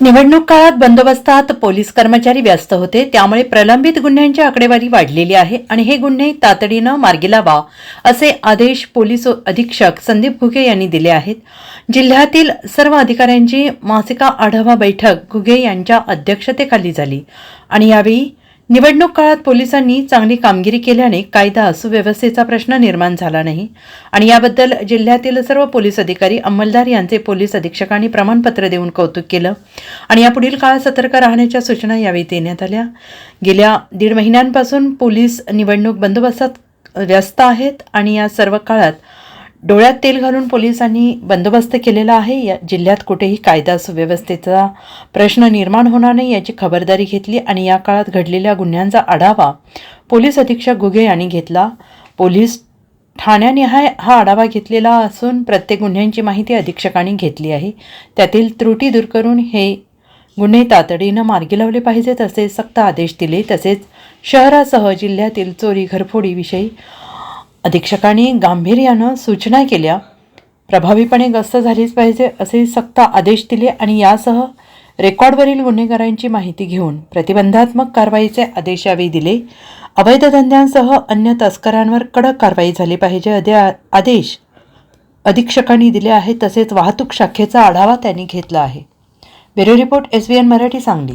निवडणूक काळात बंदोबस्तात पोलीस कर्मचारी व्यस्त होते. त्यामुळे प्रलंबित गुन्ह्यांची आकडेवारी वाढलेली आहे आणि हे गुन्हे तातडीनं मार्गी लावा असे आदेश पोलीस अधीक्षक संदीप घुगे यांनी दिले आहेत. जिल्ह्यातील सर्व अधिकाऱ्यांची मासिका आढावा बैठक घुगे यांच्या अध्यक्षतेखाली झाली आणि यावेळी निवडणूक काळात पोलिसांनी चांगली कामगिरी केल्याने कायदा सुव्यवस्थेचा प्रश्न निर्माण झाला नाही. आणि याबद्दल जिल्ह्यातील सर्व पोलीस अधिकारी अंमलदार यांचे पोलीस अधीक्षकांनी प्रमाणपत्र देऊन कौतुक केलं. आणि यापुढील काळात सतर्क राहण्याच्या सूचना यावेळी देण्यात आल्या. गेल्या दीड महिन्यांपासून पोलीस निवडणूक बंदोबस्तात व्यस्त आहेत आणि या सर्व काळात डोळ्यात तेल घालून पोलिसांनी बंदोबस्त केलेला आहे. या जिल्ह्यात कुठेही कायदा सुव्यवस्थेचा प्रश्न निर्माण होणार नाही याची खबरदारी घेतली आणि या काळात घडलेल्या गुन्ह्यांचा आढावा पोलीस अधीक्षक गुगे यांनी घेतला. पोलीस ठाण्यानिहाय हा आढावा घेतलेला असून प्रत्येक गुन्ह्यांची माहिती अधीक्षकांनी घेतली आहे. त्यातील त्रुटी दूर करून हे गुन्हे तातडीनं मार्गी लावले पाहिजेत असे सक्त आदेश दिले. तसेच शहरासह जिल्ह्यातील चोरी घरफोडीविषयी अधीक्षकांनी गांभीर्यानं सूचना केल्या. प्रभावीपणे गस्त झालीच पाहिजे असे सक्त आदेश दिले आणि यासह रेकॉर्डवरील गुन्हेगारांची माहिती घेऊन प्रतिबंधात्मक कारवाईचे आदेश यावेळी दिले. अवैध धंद्यांसह अन्य तस्करांवर कडक कारवाई झाली पाहिजे अदे आ- आदेश अधीक्षकांनी दिले आहेत तसेच वाहतूक शाखेचा आढावा त्यांनी घेतला आहे. Bureau report S B N Marathi Sangli.